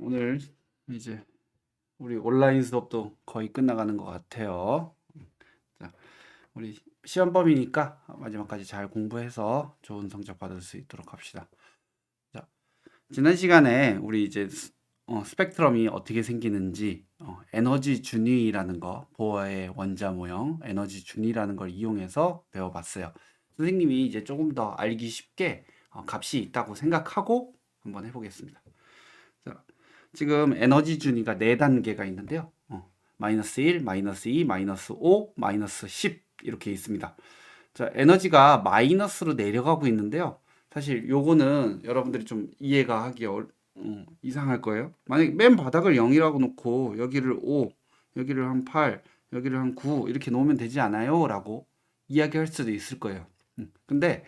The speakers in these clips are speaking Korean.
오늘 이제 우리 온라인 수업도 거의 끝나가는 것 같아요. 자, 우리 시험 범위니까 마지막까지 잘 공부해서 좋은 성적 받을 수 있도록 합시다. 자, 지난 시간에 우리 이제 스, 어, 스펙트럼이 어떻게 생기는지 어, 에너지 준위라는 거, 보어의 원자 모형, 에너지 준위라는 걸 이용해서 배워봤어요. 선생님이 이제 조금 더 알기 쉽게 어, 값이 있다고 생각하고 한번 해보겠습니다. 자, 지금 에너지 준위가 네 단계가 있는데요. 어, 마이너스 1, 마이너스 2, 마이너스 5, 마이너스 10 이렇게 있습니다. 자, 에너지가 마이너스로 내려가고 있는데요. 사실 요거는 여러분들이 좀 이해가 하기 어, 어, 이상할 거예요. 만약에 맨 바닥을 0이라고 놓고 여기를 5, 여기를 한 8, 여기를 한 9 이렇게 놓으면 되지 않아요? 라고 이야기할 수도 있을 거예요. 음, 근데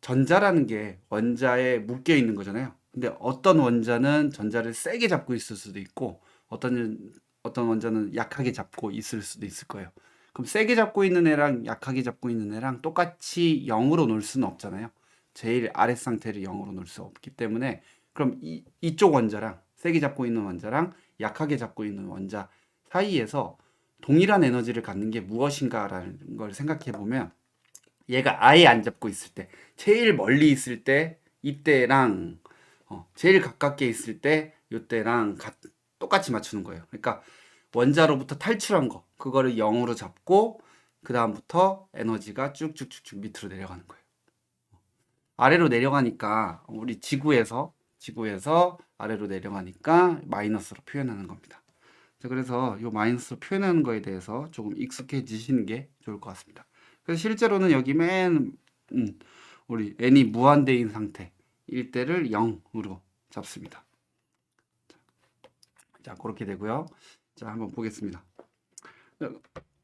전자라는 게 원자에 묶여 있는 거잖아요. 근데 어떤 원자는 전자를 세게 잡고 있을 수도 있고 어떤 어떤 원자는 약하게 잡고 있을 수도 있을 거예요. 그럼 세게 잡고 있는 애랑 약하게 잡고 있는 애랑 똑같이 0으로 놓을 수는 없잖아요. 제일 아래 상태를 0으로 놓을 수 없기 때문에 그럼 이, 이쪽 원자랑 세게 잡고 있는 원자랑 약하게 잡고 있는 원자 사이에서 동일한 에너지를 갖는 게 무엇인가라는 걸 생각해 보면 얘가 아예 안 잡고 있을 때, 제일 멀리 있을 때 이때랑 어, 제일 가깝게 있을 때 이때랑 같- 똑같이 맞추는 거예요. 그러니까 원자로부터 탈출한 거, 그거를 0으로 잡고 그 다음부터 에너지가 쭉쭉쭉쭉 밑으로 내려가는 거예요. 아래로 내려가니까 우리 지구에서 지구에서 아래로 내려가니까 마이너스로 표현하는 겁니다. 자, 그래서 이 마이너스로 표현하는 거에 대해서 조금 익숙해지시는 게 좋을 것 같습니다. 그래서 실제로는 여기 맨 음, 우리 n이 무한대인 상태 일 때를 0으로 잡습니다. 자, 그렇게 되고요. 자, 한번 보겠습니다.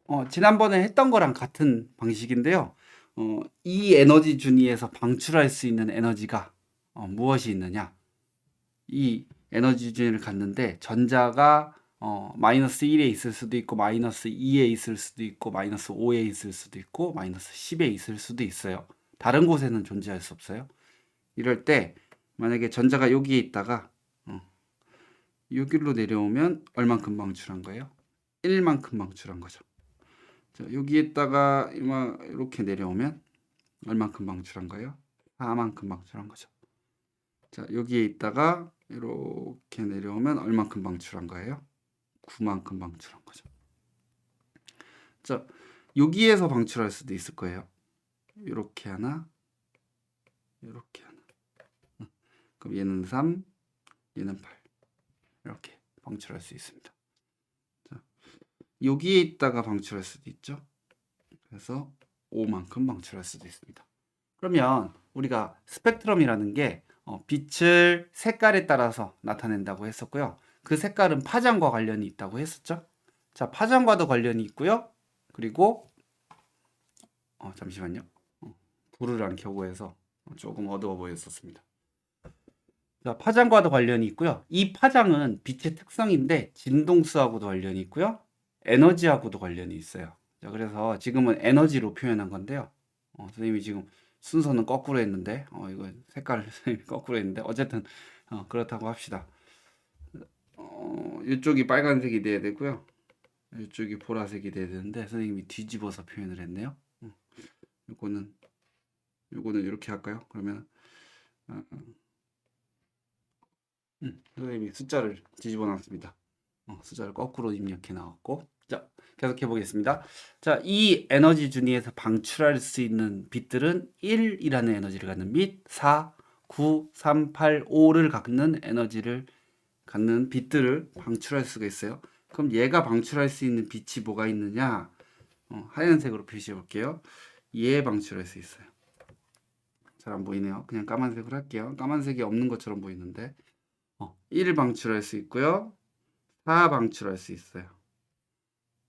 어, 지난번에 했던 거랑 같은 방식인데요. 어, 이 에너지 준위에서 방출할 수 있는 에너지가 어, 무엇이 있느냐? 이 에너지 준위를 갖는데 전자가 어, 마이너스 1에 있을 수도 있고 마이너스 2에 있을 수도 있고 마이너스 5에 있을 수도 있고 마이너스 10에 있을 수도 있어요. 다른 곳에는 존재할 수 없어요. 이럴 때 만약에 전자가 여기에 있다가 어, 여기로 내려오면 얼만큼 방출한 거예요? 1만큼 방출한 거죠. 자, 여기에다가 이마 이렇게 내려오면 얼만큼 방출한 거예요? 4만큼 방출한 거죠. 자, 여기에 있다가 이렇게 내려오면 얼만큼 방출한 거예요? 9만큼 방출한 거죠. 자, 여기에서 방출할 수도 있을 거예요. 이렇게 하나, 이렇게 하나. 응. 그럼 얘는 3, 얘는 8. 이렇게 방출할 수 있습니다. 자, 여기에 있다가 방출할 수도 있죠. 그래서 5만큼 방출할 수도 있습니다. 그러면 우리가 스펙트럼이라는 게 어, 빛을 색깔에 따라서 나타낸다고 했었고요. 그 색깔은 파장과 관련이 있다고 했었죠. 자, 파장과도 관련이 있고요. 그리고 어, 잠시만요. 어, 불을 안 켜고 해서 조금 어두워 보였었습니다. 자, 파장과도 관련이 있고요. 이 파장은 빛의 특성인데 진동수하고도 관련이 있고요. 에너지하고도 관련이 있어요. 자, 그래서 지금은 에너지로 표현한 건데요. 어, 선생님이 지금 순서는 거꾸로 했는데, 어, 이거 색깔을 선생님이 거꾸로 했는데, 어쨌든 어, 그렇다고 합시다. 어, 이쪽이 빨간색이 돼야 되고요. 이쪽이 보라색이 돼야 되는데 선생님이 뒤집어서 표현을 했네요. 음, 요거는 요거는 이렇게 할까요? 그러면 아, 아. 음, 선생님이 숫자를 뒤집어 놨습니다. 어, 숫자를 거꾸로 입력해 나왔고 자 계속해 보겠습니다. 자, 이 에너지 준위에서 방출할 수 있는 빛들은 1이라는 에너지를 갖는 빛, 4, 9, 3, 8, 5를 갖는 에너지를 갖는 빛들을 방출할 수가 있어요. 그럼 얘가 방출할 수 있는 빛이 뭐가 있느냐? 어, 하얀색으로 표시해 볼게요. 얘 방출할 수 있어요. 잘 안 보이네요. 그냥 까만색으로 할게요. 까만색이 없는 것처럼 보이는데 어, 1 방출할 수 있고요. 4 방출할 수 있어요.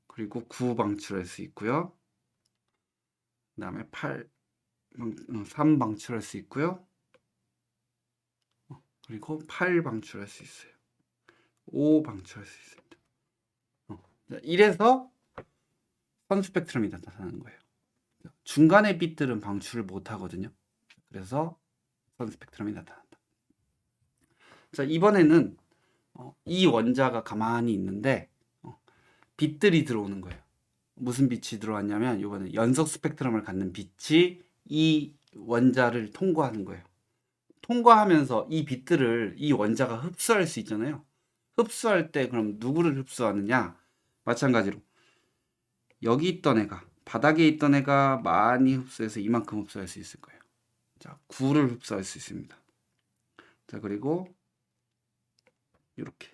그리고 9 방출할 수 있고요. 그 다음에 8, 방, 어, 3 방출할 수 있고요. 어, 그리고 8 방출할 수 있어요. 5 방출할 수 있습니다. 어, 자, 이래서 선 스펙트럼이 나타나는 거예요. 중간의 빛들은 방출을 못 하거든요. 그래서 선 스펙트럼이 나타 자, 이번에는 어, 이 원자가 가만히 있는데 어, 빛들이 들어오는 거예요. 무슨 빛이 들어왔냐면 이번에 연속 스펙트럼을 갖는 빛이 이 원자를 통과하는 거예요. 통과하면서 이 빛들을 이 원자가 흡수할 수 있잖아요. 흡수할 때 그럼 누구를 흡수하느냐? 마찬가지로 여기 있던 애가 바닥에 있던 애가 많이 흡수해서 이만큼 흡수할 수 있을 거예요. 자, 9를 흡수할 수 있습니다. 자, 그리고 이렇게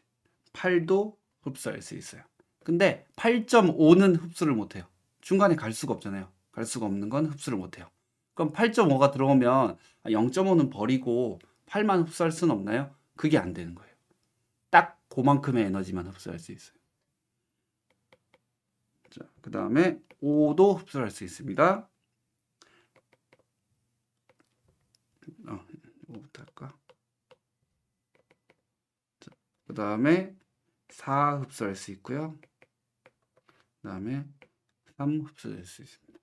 8도 흡수할 수 있어요. 근데 8.5는 흡수를 못 해요. 중간에 갈 수가 없잖아요. 갈 수가 없는 건 흡수를 못 해요. 그럼 8.5가 들어오면 0.5는 버리고 8만 흡수할 수는 없나요? 그게 안 되는 거예요. 딱 그만큼의 에너지만 흡수할 수 있어요. 자, 그 다음에 5도 흡수할 수 있습니다. 어, 5부터 할까? 그 다음에 4 흡수할 수 있고요. 그 다음에 3 흡수할 수 있습니다.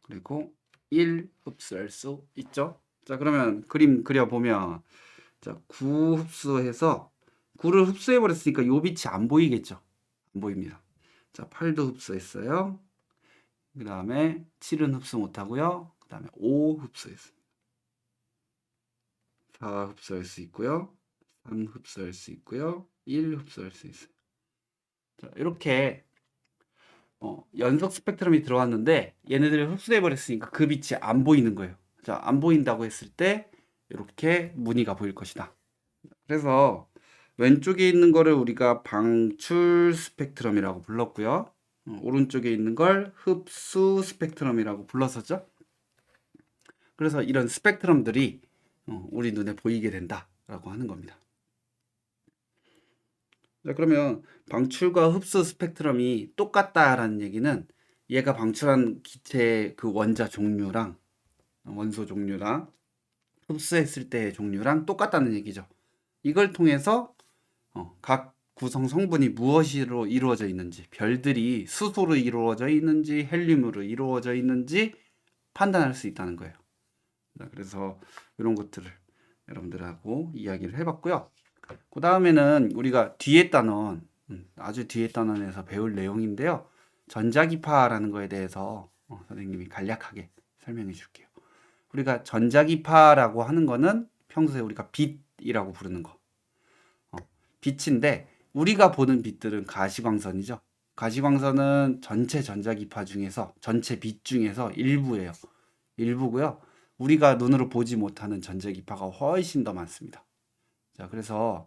그리고 1 흡수할 수 있죠. 자, 그러면 그림 그려보면 자, 9 흡수해서 9를 흡수해 버렸으니까 요 빛이 안 보이겠죠. 안 보입니다. 자, 8도 흡수했어요. 그 다음에 7은 흡수 못하고요. 그 다음에 5 흡수했습니다. 4 흡수할 수 있고요. 3 흡수할 수 있고요. 1 흡수할 수 있어요. 자, 이렇게 어, 연속 스펙트럼이 들어왔는데 얘네들이 흡수돼 버렸으니까 그 빛이 안 보이는 거예요. 자, 안 보인다고 했을 때 이렇게 무늬가 보일 것이다. 그래서 왼쪽에 있는 거를 우리가 방출 스펙트럼이라고 불렀고요. 어, 오른쪽에 있는 걸 흡수 스펙트럼이라고 불렀었죠. 그래서 이런 스펙트럼들이 어, 우리 눈에 보이게 된다라고 하는 겁니다. 자, 그러면 방출과 흡수 스펙트럼이 똑같다라는 얘기는 얘가 방출한 기체의 그 원자 종류랑 원소 종류랑 흡수했을 때의 종류랑 똑같다는 얘기죠. 이걸 통해서 어, 각 구성 성분이 무엇으로 이루어져 있는지, 별들이 수소로 이루어져 있는지, 헬륨으로 이루어져 있는지 판단할 수 있다는 거예요. 자, 그래서 이런 것들을 여러분들하고 이야기를 해봤고요. 그 다음에는 우리가 뒤에 단원, 음, 아주 뒤에 단원에서 배울 내용인데요. 전자기파라는 거에 대해서 어, 선생님이 간략하게 설명해 줄게요. 우리가 전자기파라고 하는 거는 평소에 우리가 빛이라고 부르는 거. 어, 빛인데 우리가 보는 빛들은 가시광선이죠. 가시광선은 전체 전자기파 중에서 전체 빛 중에서 일부예요. 일부고요. 우리가 눈으로 보지 못하는 전자기파가 훨씬 더 많습니다. 자, 그래서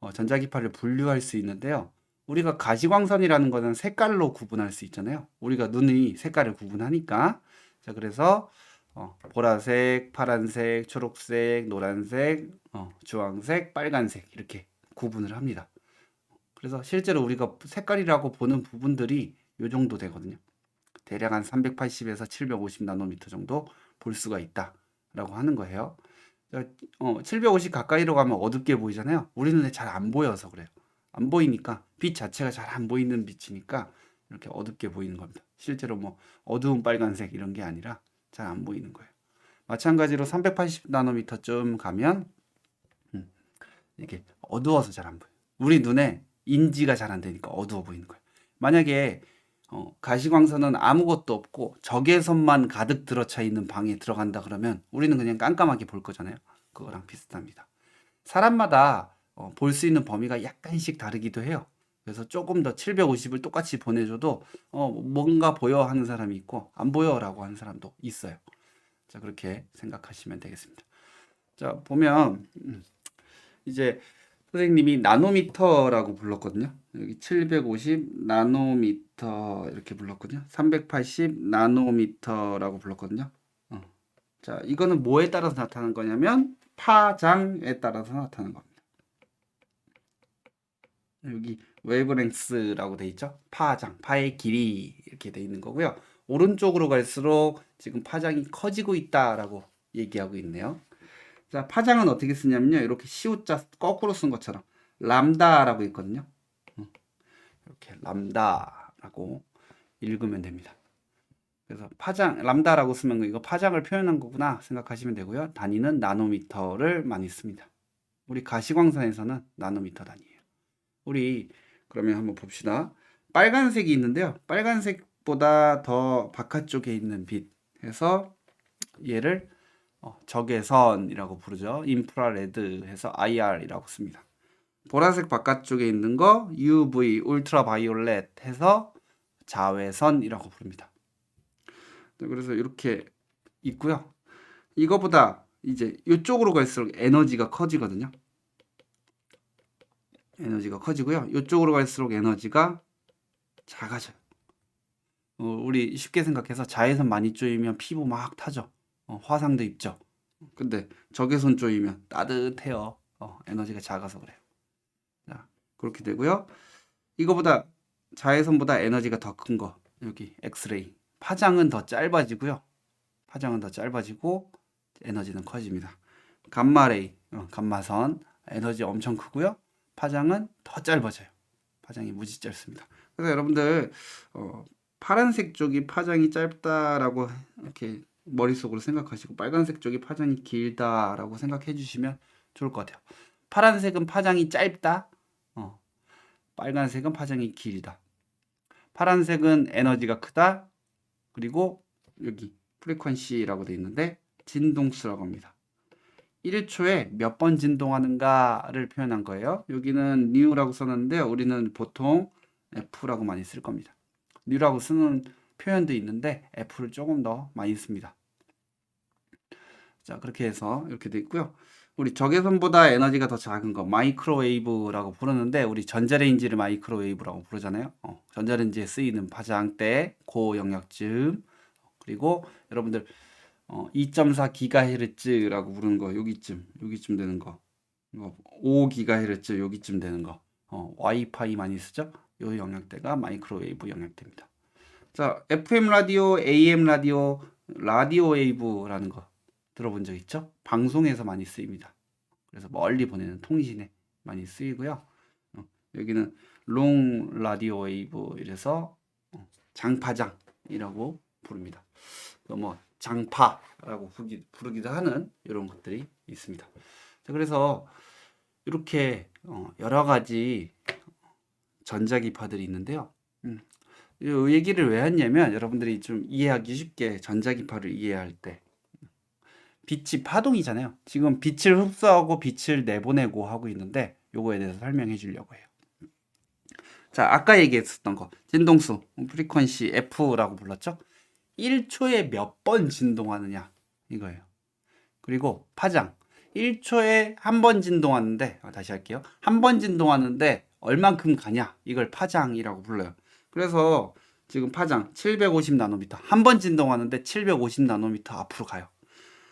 어, 전자기파를 분류할 수 있는데요. 우리가 가시광선이라는 거는 색깔로 구분할 수 있잖아요. 우리가 눈이 색깔을 구분하니까. 자, 그래서 어, 보라색, 파란색, 초록색, 노란색, 어, 주황색, 빨간색 이렇게 구분을 합니다. 그래서 실제로 우리가 색깔이라고 보는 부분들이 요 정도 되거든요. 대략 한 380에서 750 나노미터 정도 볼 수가 있다라고 하는 거예요. 어, 750 가까이로 가면 어둡게 보이잖아요. 우리 눈에 잘 안 보여서 그래요. 안 보이니까 빛 자체가 잘 안 보이는 빛이니까 이렇게 어둡게 보이는 겁니다. 실제로 뭐 어두운 빨간색 이런 게 아니라 잘 안 보이는 거예요. 마찬가지로 380 나노미터쯤 가면 음, 이게 어두워서 잘 안 보여요. 우리 눈에 인지가 잘 안 되니까 어두워 보이는 거예요. 만약에 어, 가시광선은 아무것도 없고 적외선만 가득 들어차 있는 방에 들어간다 그러면 우리는 그냥 깜깜하게 볼 거잖아요. 그거랑 비슷합니다. 사람마다 어, 볼 수 있는 범위가 약간씩 다르기도 해요. 그래서 조금 더 750을 똑같이 보내줘도 어, 뭔가 보여 하는 사람이 있고 안 보여라고 하는 사람도 있어요. 자 그렇게 생각하시면 되겠습니다. 자 보면 음, 이제 선생님이 나노미터라고 불렀거든요. 여기 750 나노미터 이렇게 불렀거든요. 380 나노미터라고 불렀거든요. 어. 자, 이거는 뭐에 따라서 나타나는 거냐면 파장에 따라서 나타나는 겁니다. 여기 웨이브랭스라고 돼 있죠. 파장, 파의 길이 이렇게 돼 있는 거고요. 오른쪽으로 갈수록 지금 파장이 커지고 있다라고 얘기하고 있네요. 자, 파장은 어떻게 쓰냐면요. 이렇게 시우자 거꾸로 쓴 것처럼 람다라고 있거든요. 이렇게 람다라고 읽으면 됩니다. 그래서 파장 람다라고 쓰면 이거 파장을 표현한 거구나 생각하시면 되고요. 단위는 나노미터를 많이 씁니다. 우리 가시광선에서는 나노미터 단위예요. 우리 그러면 한번 봅시다. 빨간색이 있는데요. 빨간색보다 더 바깥쪽에 있는 빛 해서 얘를 어, 적외선이라고 부르죠. 인프라레드 해서 IR이라고 씁니다. 보라색 바깥쪽에 있는 거 UV 울트라바이올렛 해서 자외선이라고 부릅니다. 네, 그래서 이렇게 있고요. 이거보다 이제 이쪽으로 갈수록 에너지가 커지거든요. 에너지가 커지고요. 이쪽으로 갈수록 에너지가 작아져요. 어, 우리 쉽게 생각해서 자외선 많이 쪼이면 피부 막 타죠. 어, 화상도 입죠. 근데 적외선 쪼이면 따뜻해요. 어, 에너지가 작아서 그래요. 자, 그렇게 되고요. 이거보다 자외선보다 에너지가 더 큰 거. 여기 엑스레이. 파장은 더 짧아지고요. 파장은 더 짧아지고 에너지는 커집니다. 감마레이, 어, 감마선 에너지 엄청 크고요. 파장은 더 짧아져요. 파장이 무지 짧습니다. 그래서 여러분들 어, 파란색 쪽이 파장이 짧다라고 이렇게 머릿속으로 생각하시고 빨간색 쪽이 파장이 길다라고 생각해 주시면 좋을 것 같아요. 파란색은 파장이 짧다. 어, 빨간색은 파장이 길다. 파란색은 에너지가 크다. 그리고 여기 프리퀀시라고 되어 있는데 진동수라고 합니다. 1초에 몇 번 진동하는가를 표현한 거예요. 여기는 new라고 써놨는데요. 우리는 보통 f라고 많이 쓸 겁니다. new라고 쓰는 표현도 있는데 f를 조금 더 많이 씁니다. 자, 그렇게 해서 이렇게 돼 있고요. 우리 적외선보다 에너지가 더 작은 거 마이크로웨이브라고 부르는데 우리 전자레인지를 마이크로웨이브라고 부르잖아요. 어, 전자레인지에 쓰이는 파장대 고영역쯤 그리고 여러분들 어, 2.4 기가헤르츠라고 부르는 거 여기쯤 여기쯤 되는 거5 기가헤르츠 여기쯤 되는 거 어, 와이파이 많이 쓰죠? 요 영역대가 마이크로웨이브 영역대입니다. 자, FM 라디오, AM 라디오, 라디오 웨이브라는 거 들어본 적 있죠? 방송에서 많이 쓰입니다. 그래서 멀리 보내는 통신에 많이 쓰이고요. 어, 여기는 롱 라디오 웨이브 이래서 어, 장파장이라고 부릅니다. 뭐 장파라고 부르기, 부르기 도 하는 이런 것들이 있습니다. 자, 그래서 이렇게 어, 여러 가지 전자기파들이 있는데요. 음, 이 얘기를 왜 했냐면 여러분들이 좀 이해하기 쉽게 전자기파를 이해할 때 빛이 파동이잖아요. 지금 빛을 흡수하고 빛을 내보내고 하고 있는데 요거에 대해서 설명해 주려고 해요. 자, 아까 얘기했었던 거. 진동수, 프리퀀시 F라고 불렀죠? 1초에 몇 번 진동하느냐 이거예요. 그리고 파장. 1초에 한 번 진동하는데 아, 다시 할게요. 한 번 진동하는데 얼만큼 가냐? 이걸 파장이라고 불러요. 그래서 지금 파장 750 나노미터. 한 번 진동하는데 750 나노미터 앞으로 가요.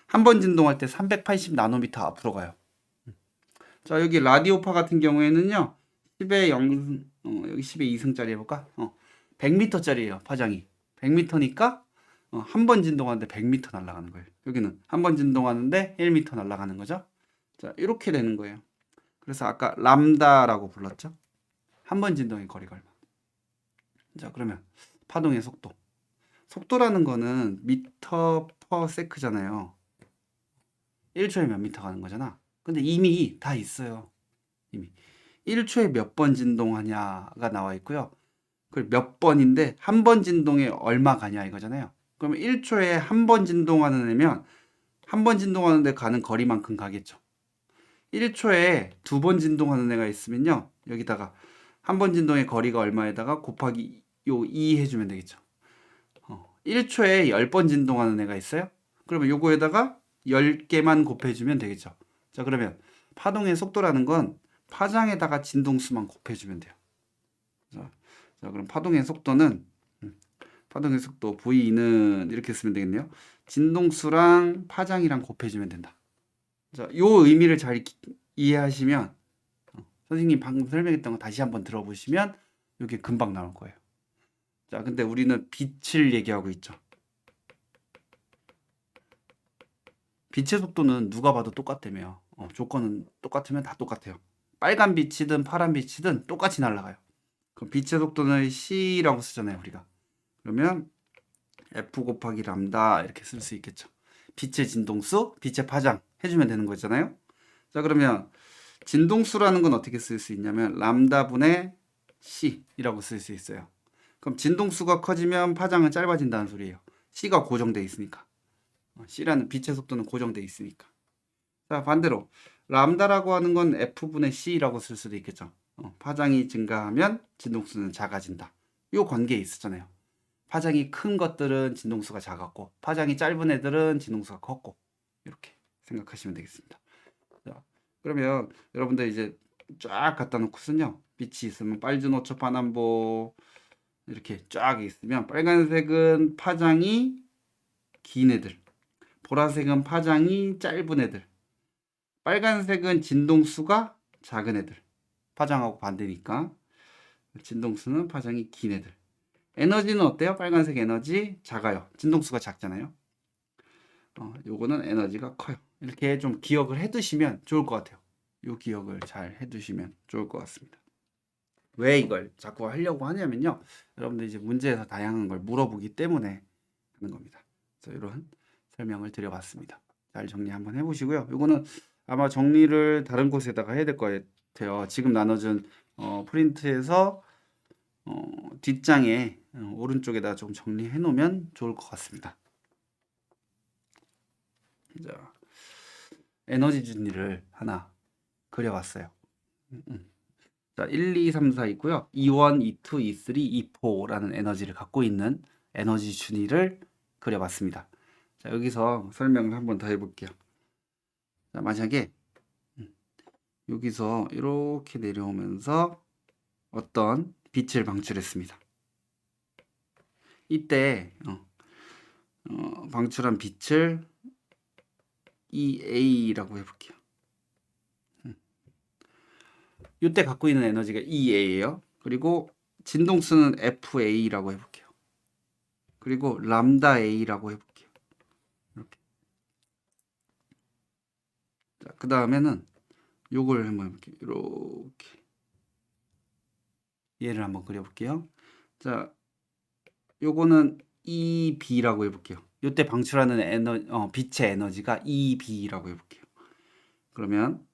한 번 진동할 때 380 나노미터 앞으로 가요. 자, 여기 라디오파 같은 경우에는요. 10의 0, 어, 여기 10의 2승짜리 해 볼까? 어, 100m짜리예요, 파장이. 100m니까 어, 한 번 진동하는데 100m 날아가는 거예요. 여기는 한 번 진동하는데 1m 날아가는 거죠. 자, 이렇게 되는 거예요. 그래서 아까 람다라고 불렀죠. 한 번 진동의 거리가 얼마? 자, 그러면 파동의 속도. 속도라는 거는 미터 퍼 세크잖아요. 1초에 몇 미터 가는 거잖아. 근데 이미 다 있어요. 이미 1초에 몇 번 진동하냐가 나와 있고요. 그몇 번인데 한 번 진동에 얼마 가냐 이거잖아요. 그러면 1초에 한 번 진동하는 애면 한 번 진동하는데 가는 거리만큼 가겠죠. 1초에 두 번 진동하는 애가 있으면요. 여기다가 한 번 진동의 거리가 얼마에다가 곱하기 요 2 해주면 되겠죠. 어, 1초에 10번 진동하는 애가 있어요. 그러면 요거에다가 10개만 곱해주면 되겠죠. 자, 그러면 파동의 속도라는 건 파장에다가 진동수만 곱해주면 돼요. 자, 자 그럼 파동의 속도는 음, 파동의 속도 V는 이렇게 쓰면 되겠네요. 진동수랑 파장이랑 곱해주면 된다. 자, 요 의미를 잘 기- 이해하시면 어, 선생님 방금 설명했던 거 다시 한번 들어보시면 이게 금방 나올 거예요. 자, 근데 우리는 빛을 얘기하고 있죠. 빛의 속도는 누가 봐도 똑같다며. 어, 조건은 똑같으면 다 똑같아요. 빨간 빛이든 파란 빛이든 똑같이 날아가요. 그럼 빛의 속도는 c라고 쓰잖아요, 우리가. 그러면 f 곱하기 람다 이렇게 쓸 수 있겠죠. 빛의 진동수, 빛의 파장 해주면 되는 거잖아요. 자, 그러면 진동수라는 건 어떻게 쓸 수 있냐면 람다 분의 c이라고 쓸 수 있어요. 그럼 진동수가 커지면 파장은 짧아진다는 소리예요. c가 고정돼 있으니까. 어, c라는 빛의 속도는 고정돼 있으니까. 자 반대로 람다라고 하는 건 f분의 c라고 쓸 수도 있겠죠. 어, 파장이 증가하면 진동수는 작아진다. 요 관계에 있었잖아요. 파장이 큰 것들은 진동수가 작았고 파장이 짧은 애들은 진동수가 컸고 이렇게 생각하시면 되겠습니다. 자, 그러면 여러분들 이제 쫙 갖다 놓고선요. 빛이 있으면 빨주노초 파남보 이렇게 쫙 있으면 빨간색은 파장이 긴 애들, 보라색은 파장이 짧은 애들, 빨간색은 진동수가 작은 애들. 파장하고 반대니까 진동수는 파장이 긴 애들. 에너지는 어때요? 빨간색 에너지 작아요. 진동수가 작잖아요. 어, 요거는 에너지가 커요. 이렇게 좀 기억을 해두시면 좋을 것 같아요. 요 기억을 잘 해두시면 좋을 것 같습니다. 왜 이걸 자꾸 하려고 하냐면요. 여러분들 이제 문제에서 다양한 걸 물어보기 때문에 하는 겁니다. 그래서 이런 설명을 드려봤습니다. 잘 정리 한번 해보시고요. 요거는 아마 정리를 다른 곳에다가 해야 될 것 같아요. 지금 나눠준 어, 프린트에서 어, 뒷장에 어, 오른쪽에다 좀 정리해 놓으면 좋을 것 같습니다. 자, 에너지 준리를 하나 그려왔어요. 음, 음. 자, 1, 2, 3, 4 있고요. E1, E2, E3, E4라는 에너지를 갖고 있는 에너지 준위를 그려봤습니다. 자, 여기서 설명을 한번 더 해볼게요. 자, 만약에 음, 여기서 이렇게 내려오면서 어떤 빛을 방출했습니다. 이때 어, 어, 방출한 빛을 EA라고 해볼게요. 음. 이때 갖고 있는 에너지가 EA예요. 그리고 진동수는 FA라고 해볼게요. 그리고 람다 A라고 해볼게요. 이렇게. 자, 그 다음에는 요걸 한번 해볼게요. 이렇게. 얘를 한번 그려볼게요. 자, 요거는 EB라고 해볼게요. 요때 방출하는 에너, 어, 빛의 에너지가 EB라고 해볼게요. 그러면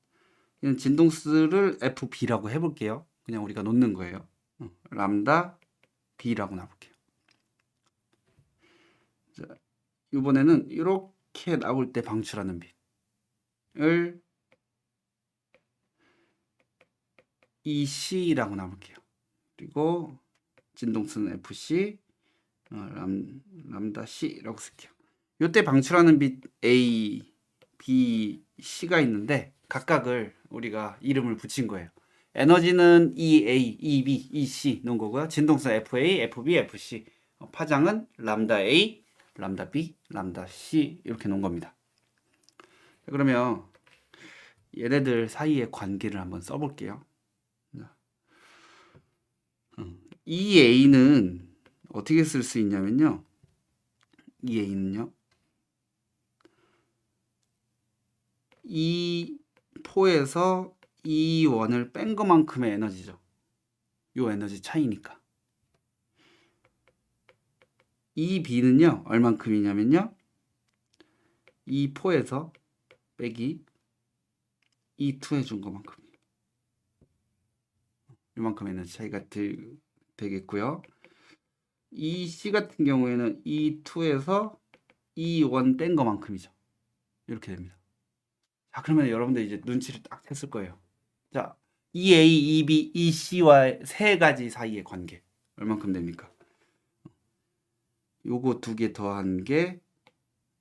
이는 진동수를 FB라고 해볼게요. 그냥 우리가 놓는 거예요. 어, 람다 B라고 놔볼게요. 자, 이번에는 이렇게 나올 때 방출하는 빛을 EC라고 놔볼게요. 그리고 진동수는 FC 어, 람, 람다 C라고 쓸게요. 이때 방출하는 빛 A, B, C가 있는데 각각을 우리가 이름을 붙인 거예요. 에너지는 EA, EB, EC 놓은 거고요. 진동수 FA, FB, FC. 어, 파장은 람다 A, 람다 B, 람다 C 이렇게 놓은 겁니다. 그러면 얘네들 사이의 관계를 한번 써볼게요. 이 A는 어떻게 쓸 수 있냐면요. 이 A는요. 이 포에서 이 원을 뺀 것만큼의 에너지죠. 요 에너지 차이니까. 이 B는요. 얼만큼이냐면요. 이 포에서 빼기 이 2해 준 것만큼. 요만큼 에너지 차이가 들, 되겠고요. 이 C 같은 경우에는 이 2에서 이1뺀 것만큼이죠. 이렇게 됩니다. 자, 그러면 여러분들 이제 눈치를 딱 챘을 거예요. 자, EA, EB, EC와 세 가지 사이의 관계 얼만큼 됩니까? 요거 두 개 더한 게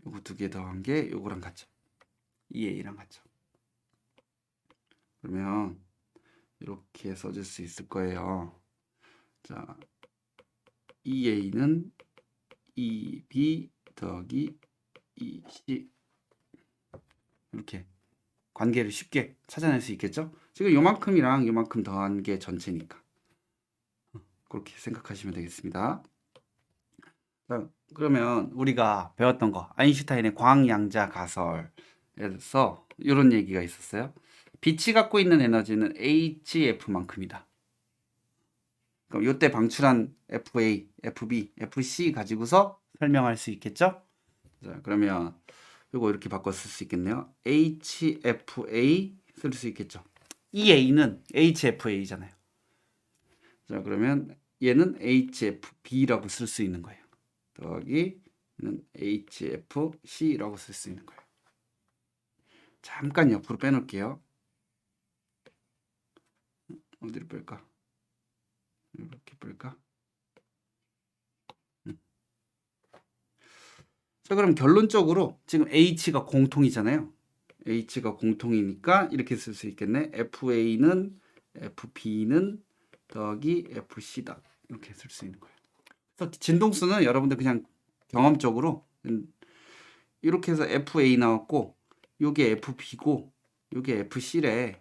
요거 두 개 더한 게 요거랑 같죠. EA랑 같죠. 그러면 이렇게 써줄 수 있을 거예요. 자, EA는 EB 더하기 EC 이렇게 관계를 쉽게 찾아낼 수 있겠죠? 지금 요만큼이랑 요만큼 더한 게 전체니까 그렇게 생각하시면 되겠습니다. 자, 그러면 우리가 배웠던 거 아인슈타인의 광양자 가설에서 이런 얘기가 있었어요. 빛이 갖고 있는 에너지는 HF만큼이다. 그럼 이때 방출한 FA, FB, FC 가지고서 설명할 수 있겠죠? 자, 그러면 이거 이렇게 바꿔 쓸 수 있겠네요. HFA 쓸 수 있겠죠. 이 A는 HFA잖아요. 자, 그러면 얘는 HFB라고 쓸 수 있는 거예요. 더하기 는 HFC라고 쓸 수 있는 거예요. 잠깐 옆으로 빼놓을게요. 어디로 뺄까? 이렇게 뺄까? 자, 그럼 결론적으로 지금 H가 공통이잖아요. H가 공통이니까 이렇게 쓸 수 있겠네. FA는 FB는 더하기 FC다. 이렇게 쓸 수 있는 거예요. 그래서 진동수는 여러분들 그냥 경험적으로 음, 이렇게 해서 FA 나왔고 요게 FB고 요게 FC래.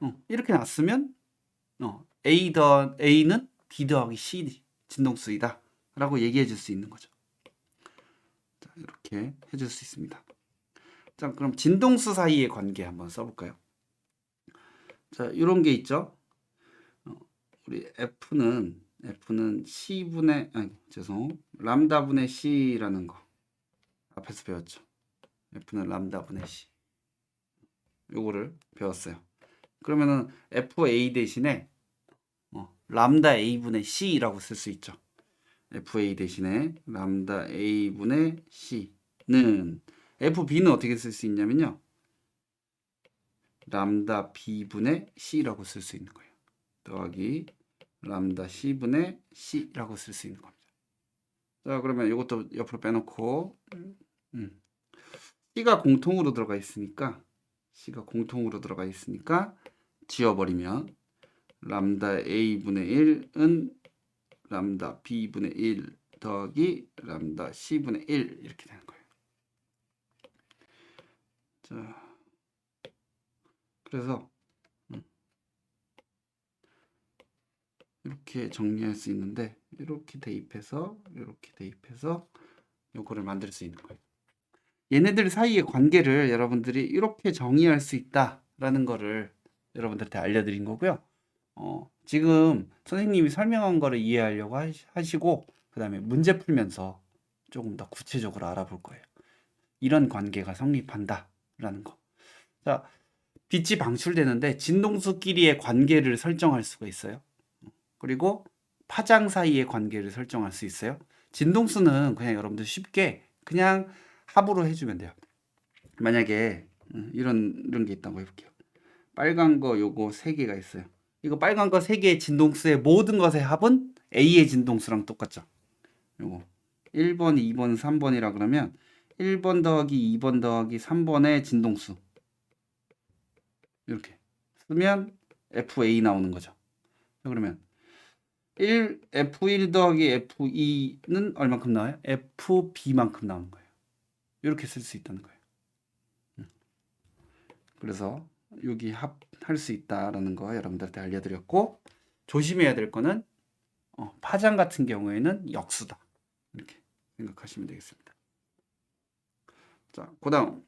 어, 이렇게 놨으면 어, A 더 A는 B 더하기 C 진동수이다. 라고 얘기해 줄 수 있는 거죠. 자, 이렇게 해줄 수 있습니다. 자, 그럼 진동수 사이의 관계 한번 써볼까요? 자, 이런 게 있죠. 어, 우리 F는 F는 C분의 아니 죄송 람다 분의 C라는 거 앞에서 배웠죠. F는 람다 분의 C 요거를 배웠어요. 그러면은 FA 대신에 어, 람다 A분의 C라고 쓸 수 있죠. FA 대신에 람다 A분의 C는 FB는 어떻게 쓸 수 있냐면요. 람다 B분의 C라고 쓸 수 있는 거예요. 더하기 람다 C분의 C라고 쓸 수 있는 겁니다. 자, 그러면 이것도 옆으로 빼놓고 음. C가 공통으로 들어가 있으니까 C가 공통으로 들어가 있으니까 지워버리면 람다 A분의 1은 람다 B분의 1 더하기 람다 C분의 1 이렇게 되는 거예요. 자, 그래서 음, 이렇게 정리할 수 있는데 이렇게 대입해서 이렇게 대입해서 요거를 만들 수 있는 거예요. 얘네들 사이의 관계를 여러분들이 이렇게 정의할 수 있다라는 거를 여러분들한테 알려드린 거고요. 어, 지금 선생님이 설명한 거를 이해하려고 하시- 하시고 그 다음에 문제 풀면서 조금 더 구체적으로 알아볼 거예요. 이런 관계가 성립한다라는 거. 자, 빛이 방출되는데 진동수끼리의 관계를 설정할 수가 있어요. 그리고 파장 사이의 관계를 설정할 수 있어요. 진동수는 그냥 여러분들 쉽게 그냥 합으로 해주면 돼요. 만약에 음, 이런 이런 게 있다고 해볼게요. 빨간 거 요거 세 개가 있어요. 이거 빨간 거세 개의 진동수의 모든 것의 합은 A의 진동수랑 똑같죠. 요거 1번, 2번, 3번이라 그러면 1번 더하기 2번 더하기 3번의 진동수 이렇게 쓰면 FA 나오는 거죠. 자, 그러면 1 F1 더하기 F2는 얼마큼 나와요? FB만큼 나오는 거예요. 이렇게 쓸 수 있다는 거예요. 음. 그래서 여기 합할 수 있다라는 거 여러분들한테 알려드렸고 조심해야 될 거는 어, 파장 같은 경우에는 역수다 이렇게 생각하시면 되겠습니다. 자, 그다음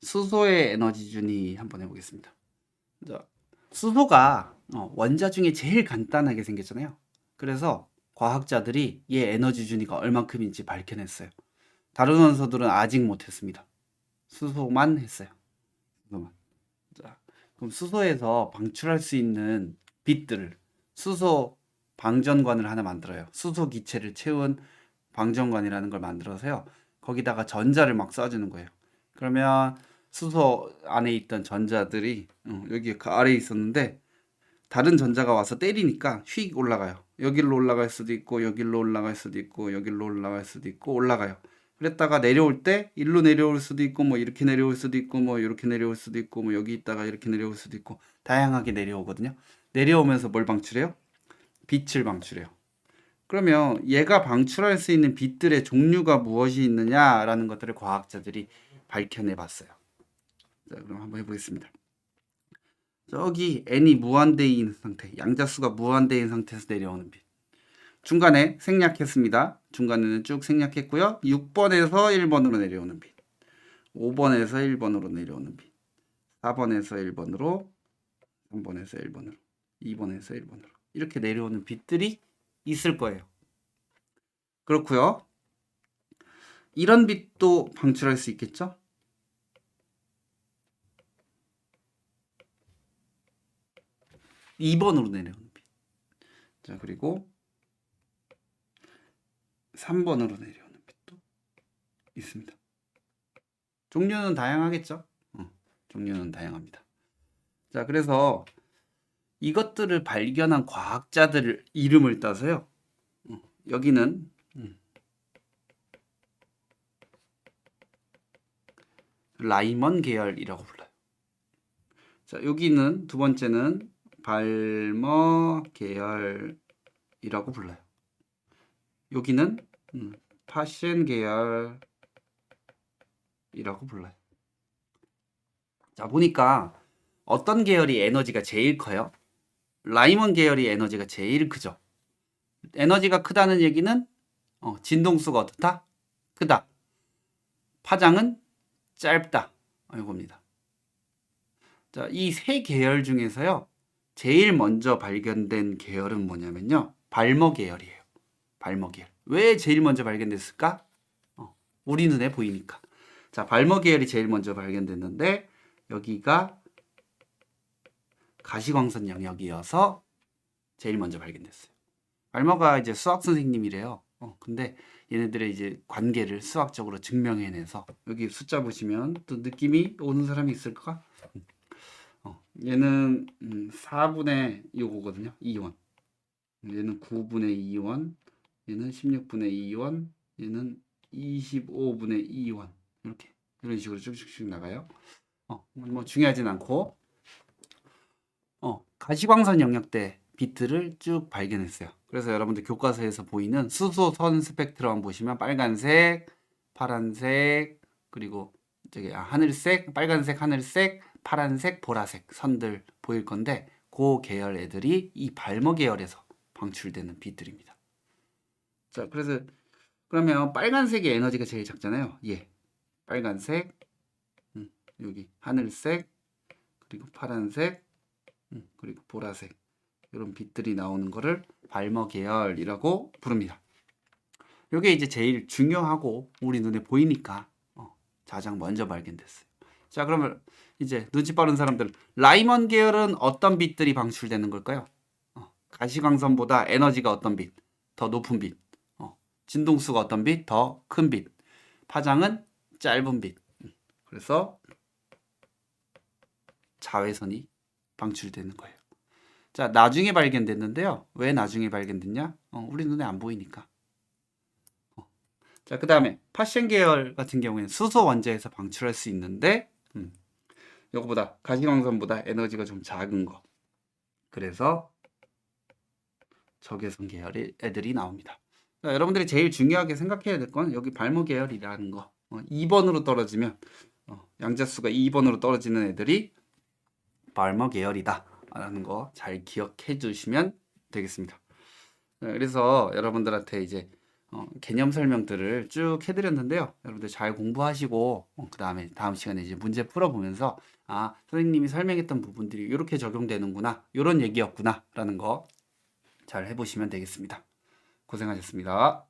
수소의 에너지 준위 한번 해보겠습니다. 자, 수소가 어, 원자 중에 제일 간단하게 생겼잖아요. 그래서 과학자들이 얘 에너지 준위가 얼만큼인지 밝혀냈어요. 다른 원소들은 아직 못했습니다. 수소만 했어요. 수소만. 자, 그럼 수소에서 방출할 수 있는 빛들을 수소 방전관을 하나 만들어요. 수소 기체를 채운 방전관이라는 걸 만들어서요. 거기다가 전자를 막 쏴주는 거예요. 그러면 수소 안에 있던 전자들이 어, 여기 그 아래에 있었는데 다른 전자가 와서 때리니까 휙 올라가요. 여기로 올라갈 수도 있고 여기로 올라갈 수도 있고 여기로 올라갈 수도 있고 올라가요. 그랬다가 내려올 때 일로 내려올 수도 있고 뭐 이렇게 내려올 수도 있고 뭐 이렇게 내려올 수도 있고 뭐 여기 있다가 이렇게 내려올 수도 있고 다양하게 내려오거든요. 내려오면서 뭘 방출해요? 빛을 방출해요. 그러면 얘가 방출할 수 있는 빛들의 종류가 무엇이 있느냐라는 것들을 과학자들이 밝혀내 봤어요. 자, 그럼 한번 해보겠습니다. 저기 n이 무한대인 상태, 양자수가 무한대인 상태에서 내려오는 빛. 중간에 생략했습니다. 중간에는 쭉 생략했고요. 6번에서 1번으로 내려오는 빛. 5번에서 1번으로 내려오는 빛. 4번에서 1번으로, 3번에서 1번으로, 2번에서 1번으로. 이렇게 내려오는 빛들이 있을 거예요. 그렇고요. 이런 빛도 방출할 수 있겠죠? 2번으로 내려오는 빛. 자, 그리고 3번으로 내려오는 빛도 있습니다. 종류는 다양하겠죠? 어, 종류는 다양합니다. 자, 그래서 이것들을 발견한 과학자들 이름을 따서요. 어, 여기는 음, 라이먼 계열이라고 불러요. 자, 여기는 두 번째는 발머 계열이라고 불러요. 여기는 음, 파시엔 계열이라고 불러요. 자, 보니까 어떤 계열이 에너지가 제일 커요? 라이먼 계열이 에너지가 제일 크죠. 에너지가 크다는 얘기는 어, 진동수가 어떻다? 크다. 파장은 짧다. 어, 이겁니다. 자, 이 세 계열 중에서요. 제일 먼저 발견된 계열은 뭐냐면요. 발머 계열이에요. 발머 계열. 왜 제일 먼저 발견됐을까? 어, 우리 눈에 보이니까. 자, 발머 계열이 제일 먼저 발견됐는데 여기가 가시광선 영역이어서 제일 먼저 발견됐어요. 발머가 이제 수학 선생님이래요. 어, 근데 얘네들의 이제 관계를 수학적으로 증명해내서 여기 숫자 보시면 또 느낌이 오는 사람이 있을까? 어, 얘는 음, 4분의 요거거든요. 2원. 얘는 9분의 2원. 얘는 16분의 2원. 얘는 25분의 2원. 이렇게 이런 식으로 쭉쭉쭉 나가요. 어, 뭐 중요하진 않고 어, 가시광선 영역대 비트를 쭉 발견했어요. 그래서 여러분들 교과서에서 보이는 수소선 스펙트럼 보시면 빨간색, 파란색, 그리고 저기 아, 하늘색, 빨간색, 하늘색, 파란색, 보라색 선들 보일 건데 그 계열 애들이 이 발머 계열에서 방출되는 빛들입니다. 자, 그래서 그러면 빨간색의 에너지가 제일 작잖아요. 예. 빨간색, 음, 여기 하늘색, 그리고 파란색, 음, 그리고 보라색 이런 빛들이 나오는 거를 발머 계열이라고 부릅니다. 이게 이제 제일 중요하고 우리 눈에 보이니까 어, 가장 먼저 발견됐어요. 자, 그러면 이제 눈치 빠른 사람들 라이먼 계열은 어떤 빛들이 방출되는 걸까요? 어, 가시광선보다 에너지가 어떤 빛? 더 높은 빛. 어, 진동수가 어떤 빛? 더 큰 빛. 파장은 짧은 빛. 음, 그래서 자외선이 방출되는 거예요. 자, 나중에 발견됐는데요. 왜 나중에 발견됐냐? 어, 우리 눈에 안 보이니까. 어. 자, 그 다음에 파셴 계열 같은 경우에는 수소 원자에서 방출할 수 있는데, 음, 이거보다 가시광선보다 에너지가 좀 작은 거. 그래서 적외선 계열의 애들이 나옵니다. 자, 여러분들이 제일 중요하게 생각해야 될 건 여기 발모 계열이라는 거. 어, 2번으로 떨어지면 어, 양자수가 2번으로 떨어지는 애들이 발머 계열이다. 라는 거 잘 기억해 주시면 되겠습니다. 네, 그래서 여러분들한테 이제 어, 개념 설명들을 쭉 해드렸는데요. 여러분들 잘 공부하시고 어, 그 다음에 다음 시간에 이제 문제 풀어보면서 아 선생님이 설명했던 부분들이 이렇게 적용되는구나 이런 얘기였구나 라는 거 잘 해보시면 되겠습니다. 고생하셨습니다.